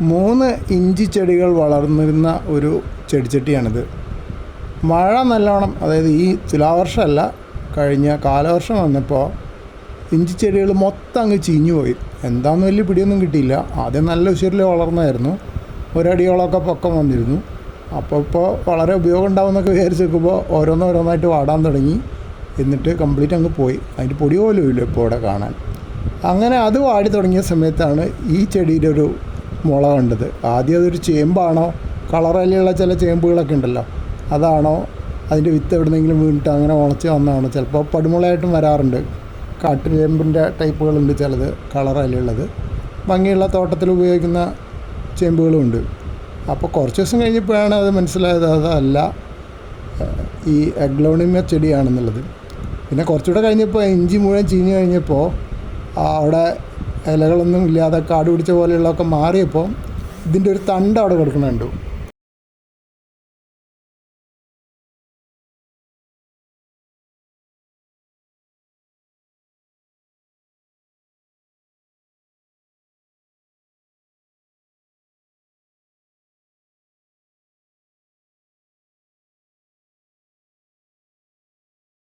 മൂന്ന് ഇഞ്ചി ചെടികൾ വളർന്നിരുന്ന ഒരു ചെടിച്ചട്ടിയാണിത്. മഴ നല്ലോണം അതായത് ഈ തുലാവർഷമല്ല കഴിഞ്ഞ കാലവർഷം വന്നപ്പോൾ ഇഞ്ചി ചെടികൾ മൊത്തം അങ്ങ് ചീഞ്ഞു പോയി. എന്താന്ന് വലിയ പിടിയൊന്നും കിട്ടിയില്ല. ആദ്യം നല്ല ഉശിരിൽ വളർന്നായിരുന്നു. ഒരടിയോളമൊക്കെ പൊക്കം വന്നിരുന്നു. അപ്പോൾ ഇപ്പോൾ വളരെ ഉപയോഗം ഉണ്ടാവുമെന്നൊക്കെ വിചാരിച്ച് നോക്കുമ്പോൾ ഓരോന്നോരോന്നായിട്ട് വാടാൻ തുടങ്ങി. എന്നിട്ട് കംപ്ലീറ്റ് അങ്ങ് പോയി. അതിന്റെ പൊടി പോലും ഇല്ല ഇപ്പോൾ ഇവിടെ കാണാൻ. അങ്ങനെ അത് വാടി തുടങ്ങിയ സമയത്താണ് ഈ ചെടിയുടെ ഒരു മുള കണ്ടത്. ആദ്യം അതൊരു ചേമ്പാണോ? കളറല്ലുള്ള ചില ചേമ്പുകളൊക്കെ ഉണ്ടല്ലോ. അതാണോ? അതിന്റെ വിത്ത് എവിടെന്നെങ്കിലും വീണിട്ട് അങ്ങനെ മുളച്ച് വന്നതാണോ? ചിലപ്പോൾ പടുമുളയായിട്ടും വരാറുണ്ട്. കാട്ടുചേമ്പിന്റെ ടൈപ്പുകളുണ്ട് ചിലത് കളറല്ലുള്ളത് ഭംഗിയുള്ള തോട്ടത്തിൽ ഉപയോഗിക്കുന്ന ചേമ്പുകളുമുണ്ട് അപ്പോൾ കുറച്ച് ദിവസം കഴിഞ്ഞപ്പോഴാണ് അത് മനസ്സിലായത് അതല്ല ഈ എഗ്ലോണിമ ചെടിയാണെന്നുള്ളത്. പിന്നെ കുറച്ചുകൂടെ കഴിഞ്ഞപ്പോൾ ഇഞ്ചി മുഴുവൻ ചീഞ്ഞ് കഴിഞ്ഞപ്പോൾ അവിടെ ഇലകളൊന്നും ഇല്ലാതെ കാട് പിടിച്ച പോലെയുള്ളതൊക്കെ മാറിയപ്പോൾ ഇതിന്റെ ഒരു തണ്ട് അവിടെ കിടക്കണുണ്ട്